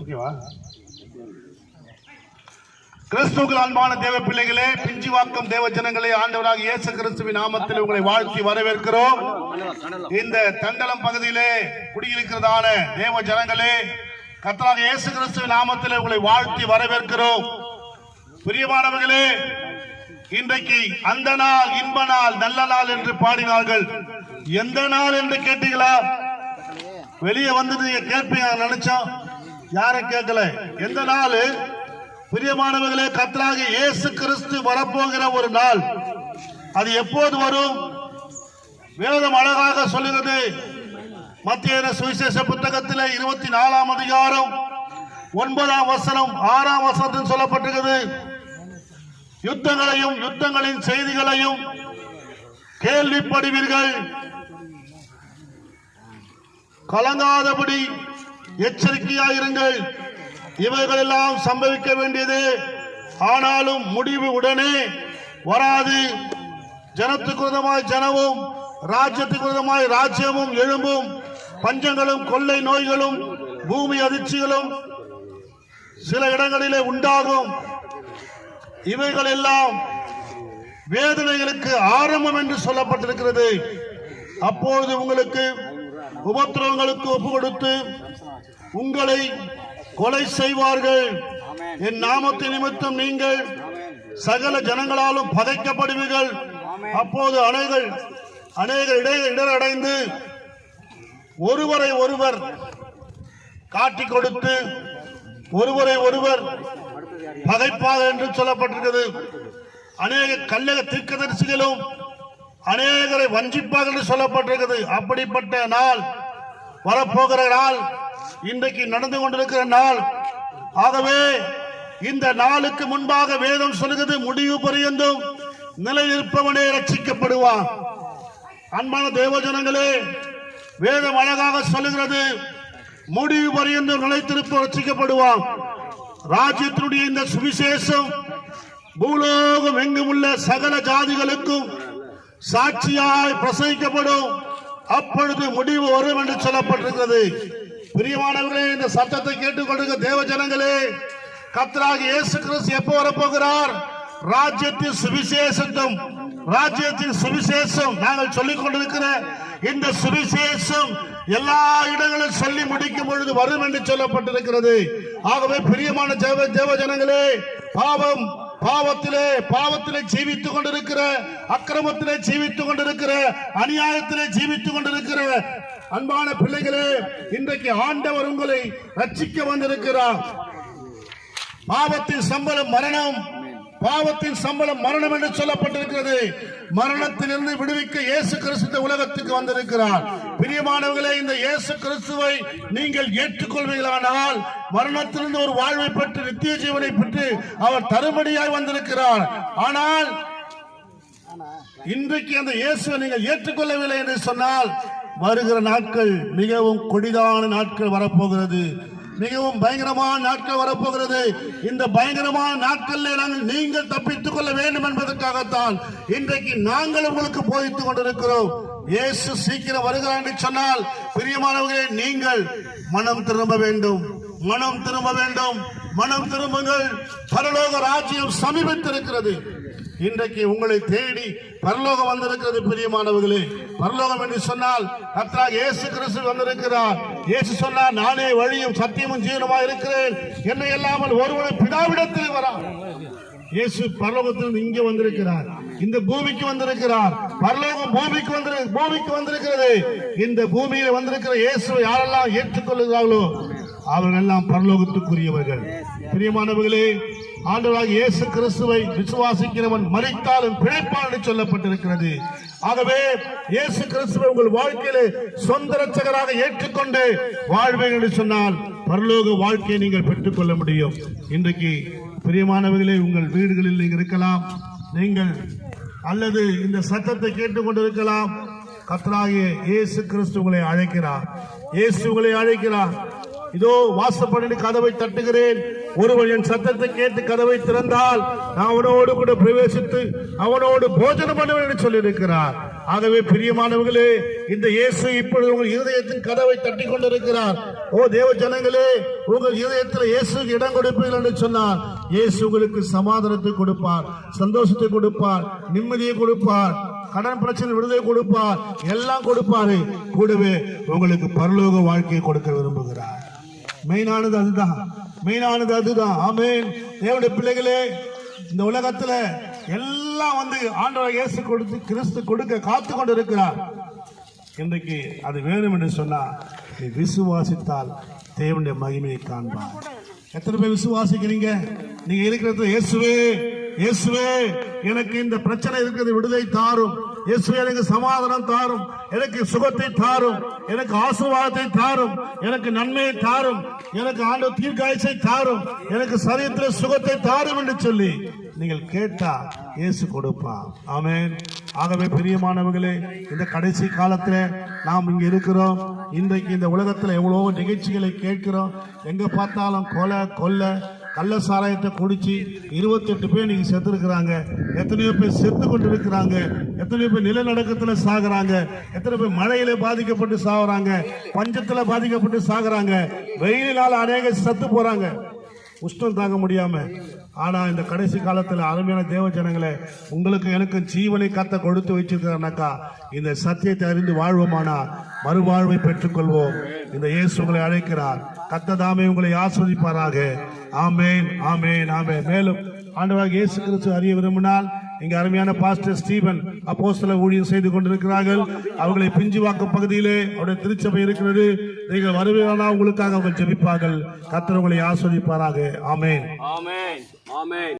ஓகேவா? கிறிஸ்துவுக்கு அன்பான தேவ பிள்ளைகளே பிஞ்சிவாக்கம் தேவ ஜனங்களே ஆண்டவராக இயேசு கிறிஸ்துவின் நாமத்தில் உங்களை வாழ்த்தி வரவேற்கிறோம். இந்த தண்டலம் பகுதியிலே குடியிருக்கிறதான தேவ ஜனங்களே கத்தராக இயேசு கிறிஸ்துவின் நாமத்தில் உங்களை வாழ்த்தி வரவேற்கிறோம். பிரியமானவர்களே இன்றைக்கு அந்த நாள் இன்ப நாள் நல்ல நாள் என்று பாடினார்கள். எந்த நாள் என்று கேட்டீங்களா? வெளியே வந்து நீங்க கேட்பீங்க நினைச்சோம். யாரை கேட்கல. எந்த நாள்? பிரியமானவர்களே கத்தராக இயேசு கிறிஸ்து வரப்போகிற ஒரு நாள். அது எப்போது வரும்? வேதம் அழகாக சொல்லுகிறது. மத்திய சுவிசேஷ புத்தகத்தில் இருபத்தி நாலாம் அதிகாரம் ஒன்பதாம் வசனம் ஆறாம் வசனத்தில் சொல்லப்பட்டிருக்கிறது. யுத்தங்களையும் யுத்தங்களின் செய்திகளையும் கேள்விப்படுவீர்கள். கலங்காதபடி எச்சரிக்கையாயிருங்கள். இவைகள் எல்லாம் சம்பவிக்க வேண்டியது. ஆனாலும் முடிவு உடனே வராது. ஜனத்துக்கு விதமாய் ஜனமும் ராஜ்யத்துக்கு விதமாய் ராஜ்யமும் எழும்பும். பஞ்சங்களும் கொள்ளை நோய்களும் பூமி அதிர்ச்சிகளும் சில இடங்களிலே உண்டாகும். இவைகள் எல்லாம் வேதனைகளுக்கு ஆரம்பம் என்று சொல்லப்பட்டிருக்கிறது. அப்பொழுது உங்களுக்கு உபத்திரவங்களுக்கு ஒப்பு கொடுத்து உங்களை கொலை செய்வார்கள். என் நாமத்தை நிமித்தம் நீங்கள் சகல ஜனங்களாலும் பதைக்கப்படுவீர்கள். அப்போது அனைகள் அநேக இடர் இடரடைந்து ஒருவரை ஒருவர் காட்டிக் கொடுத்து ஒருவரை ஒருவர் பகைப்பாக என்று சொல்லப்பட்டிருக்கிறது. அநேக கல்லக தீர்க்கதரிசிகளும் அநேகரை வஞ்சிப்பாக என்று சொல்லப்பட்டிருக்கிறது. அப்படிப்பட்ட நாள் வரப்போகிற நாள் இன்றைக்கு நடந்து கொண்டிருக்கிற நாள். ஆகவே இந்த நாளுக்கு முன்பாக வேதம் சொல்லுகிறது முடிவு பரியந்தும் நிலைநிற்பவனே ரட்சிக்கப்படுவான் அன்பான தேவஜனங்களே வேதம் அழகாக சொல்லுகிறது முடிவு பரியந்தும் நிலைத்திருப்ப ரட்சிக்கப்படுவான் ராஜ்யத்தினுடைய இந்த சுவிசேஷம் பூலோகம் எங்கும் உள்ள சகல ஜாதிகளுக்கும் சாட்சியாய் பிரசவிக்கப்படும் அப்பொழுது முடிவு வரும் என்று சொல்லப்பட்டிருக்கிறது. பிரியமானவர்களே இந்த சத்தத்தை கேட்டுக்கொண்டிருக்க தேவ ஜனங்களே கத்ராக இயேசு கிறிஸ்து எப்போ வரப்போகிறார்? ராஜ்யத்தின் சுவிசேஷத்தும் ராஜ்யத்தின் சுவிசேஷம். நாங்கள் சொல்லிக் கொண்டிருக்கிற இந்த சுவிசேஷம் எல்லா இடங்களும் சொல்லி முடிக்கும் பொழுது வரும் என்று சொல்லப்பட்டிருக்கிறது. ஆகவே பிரியமான தேவ தேவ ஜனங்களே பாவம் பாவத்திலே பாவத்திலே ஜீவித்துக் கொண்டிருக்கிற அக்கிரமத்திலே ஜீவித்துக் கொண்டிருக்கிற அநியாயத்திலே ஜீவித்துக் கொண்டிருக்கிற அன்பான பிள்ளைகளே இன்றைக்கு ஆண்டவர் உங்களை ரட்சிக்க வந்திருக்கிறார். பாவத்தின் சம்பளம் மரணம் பாவத்தின் சம்பளம் மரணம் என்று சொல்லப்பட்டிருக்கிறது. மரணத்திலிருந்து விடுவிக்க இயேசு கிறிஸ்து இந்த உலகத்துக்கு வந்திருக்கிறார். பிரியமானவர்களே இந்த இயேசு கிறிஸ்துவை நீங்கள் ஏற்றுக்கொள்வீர்களானால் மரணத்திலிருந்து ஒரு வாழ்வை பெற்று நித்திய ஜீவனை பெற்று அவர் தருமடியாய் வந்திருக்கிறார். ஆனால் இன்றைக்கு அந்த இயேசுவை நீங்கள் ஏற்றுக்கொள்ளவில்லை என்று சொன்னால் வருகிற நாட்கள் மிகவும் கொடிதான நாட்கள் வரப்போகிறது. மிகவும் பயங்கரமான நாட்கள் வரப்போகிறது. இந்த பயங்கரமான நாட்களில் நாங்கள் நீங்கள் தப்பித்துக் கொள்ள வேண்டும் என்பதற்காகத்தான் இன்றைக்கு நாங்கள் உங்களுக்கு போதித்துக் கொண்டிருக்கிறோம். இயேசு சீக்கிரம் வருகிறார் என்று சொன்னால் பிரியமானவர்களே நீங்கள் மனம் திரும்ப வேண்டும். மனம் திரும்ப வேண்டும். மனம் திரும்புங்கள். பரலோக ராஜ்யம் சமீபத்திருக்கிறது. இன்றைக்கு உங்களை தேடி பரலோகம் வந்திருக்கிறது பிரியமானவர்களே. பரலோகம் என்று சொன்னால் கர்த்தராக இயேசு கிறிஸ்து வந்திருக்கிறார். இயேசு சொன்னார் நானே வழியும் சத்தியமும் ஜீவனமா இருக்கிறேன். என்னை இல்லாமல் ஒருவனை பிதாவிடத்தில் வரா. இயேசு பரலோகத்தில் இங்கே வந்திருக்கிறார். இந்த பூமிக்கு வந்திருக்கிறார். பரலோகம் பூமிக்கு வந்து பூமிக்கு வந்திருக்கிறது. இந்த பூமியில வந்திருக்கிற இயேசு யாரெல்லாம் ஏற்றுக்கொள்கிறார்களோ அவர்கள் எல்லாம் பரலோகத்துக்குரியவர்கள் பிரியமானவர்களே ஆண்டவராக இயேசு கிறிஸ்துவை விசுவாசிக்கிறவன் மறித்தாலும் பிழைப்பான் என்று சொல்லப்பட்டிருக்கிறது. ஆகவே இயேசு கிறிஸ்துவை உங்கள் வாழ்க்கையிலே சொந்த ரட்சகராக ஏற்றுக்கொண்டு வாழ்வேன் என்று சொன்னால் பரலோக வாழ்க்கையை நீங்கள் பெற்றுக்கொள்ள முடியும். இன்றைக்கு பிரியமானவர்களே உங்கள் வீடுகளில் நீங்கள் இருக்கலாம் நீங்கள் அல்லது இந்த சத்தத்தை கேட்டுக்கொண்டிருக்கலாம். கர்த்தராகிய இயேசு கிறிஸ்து உங்களை அழைக்கிறார். இயேசு உங்களை அழைக்கிறார். இதோ வாசப்படி கதவை தட்டுகிறேன். ஒருவன் என் சத்தத்தை கேட்டு கதவை திறந்தால் நான் அவனோடு கூட பிரவேசித்து அவனோடு போஜனம் பண்ணுவேன் என்று சொல்லியிருக்கிறார். ஆகவே பிரியமானவர்களே இந்த இயேசு இப்பொழுது உங்கள் இருதயத்தின் கதவை தட்டி கொண்டிருக்கிறார். ஓ தேவ ஜனங்களே உங்கள் இருதயத்தில் இயேசுக்கு இடம் கொடுப்பீர்கள் என்று சொன்னார். இயேசு உங்களுக்கு சமாதானத்தை கொடுப்பார் சந்தோஷத்தை கொடுப்பார் நிம்மதியை கொடுப்பார் கடன் பிரச்சனை விடுதலை கொடுப்பார் எல்லாம் கொடுப்பாரு. கூடவே உங்களுக்கு பரலோக வாழ்க்கையை கொடுக்க விரும்புகிறார். மெயினானது அதுதான். மெயினானது அதுதான். ஆமேன். தேவனுடைய பிள்ளைகளே இந்த உலகத்துல எல்லாம் வந்து ஆண்டவர் இயேசு கொடுத்து கிறிஸ்து கொடுக்க காத்து கொண்டு இருக்கிறார் இன்றைக்கு அது வேணும் என்று சொன்னா நீ விசுவாசித்தால் தேவனுடைய மகிமையை காண்பார். எத்தனை பேர் விசுவாசிக்கிறீங்க? நீங்க இருக்கிறது இயேசுவே இயேசுவே எனக்கு இந்த பிரச்சனை இருக்கிறது விடுதலை தாரும். இயேசு எனக்கு சமாதானம் தாரும். எனக்கு சுகத்தை தாரும். எனக்கு ஆசீர்வாதத்தை தாரும். எனக்கு நன்மையை தாரும். எனக்கு ஆண்டு தீர்க்காயசை தாரும். எனக்கு சரீரத்தில் சுகத்தை தாரும் என்று சொல்லி நீங்கள் கேட்டா இயேசு கொடுப்பா ஆமேன். ஆகவே பிரியமானவர்களே இந்த கடைசி காலத்தில் நாம் இங்கே இருக்கிறோம். இன்றைக்கு இந்த உலகத்தில் எவ்வளவோ நிகழ்ச்சிகளை கேட்கிறோம். எங்கே பார்த்தாலும் கொலை கொல்லை கள்ள சாராயத்தை குடிச்சு இருபத்தெட்டு பேர் நீங்க செத்துருக்குறாங்க. எத்தனையோ பேர் செத்து கொண்டு இருக்கிறாங்க எத்தனையோ பேர் நிலநடுக்கத்துல சாகுறாங்க. எத்தனை பேர் மழையில பாதிக்கப்பட்டு சாகுறாங்க. பஞ்சத்துல பாதிக்கப்பட்டு சாகுறாங்க. வெயிலினால அநேக செத்து போறாங்க. உஷ்ணம் தாங்க முடியாம. ஆனா இந்த கடைசி காலத்துல அருமையான தேவ ஜனங்களை உங்களுக்கு எனக்கு ஜீவனை கத்த கொடுத்து வச்சிருக்கிறானாக்கா இந்த சத்தியத்தை அறிந்து வாழ்வோமானா மறுவாழ்வை பெற்றுக்கொள்வோம். இந்த இயேசுகளை அழைக்கிறார். கத்ததாமே உங்களை ஆஸ்வதிப்பாராக. ஆமேன் ஆமேன் ஆமே மேலும் ஆண்டவராக இயேசு கிறிஸ்து அறிய விரும்பினால் இங்க அருமையான பாஸ்டர் ஸ்டீபன் அப்போஸ்தல ஊழியம் செய்து கொண்டிருக்கிறார்கள். அவர்களை பிஞ்சுவாக்கம் பகுதியிலே அவருடைய திருச்சபை இருக்கிறது. நீங்கள் வருவீர்களா உங்களுக்காக அவங்க ஜெபிப்பார்கள். கத்தர் உங்களை ஆஸ்வதிப்பாராக. ஆமேன். ஆமேன் ஆமேன்.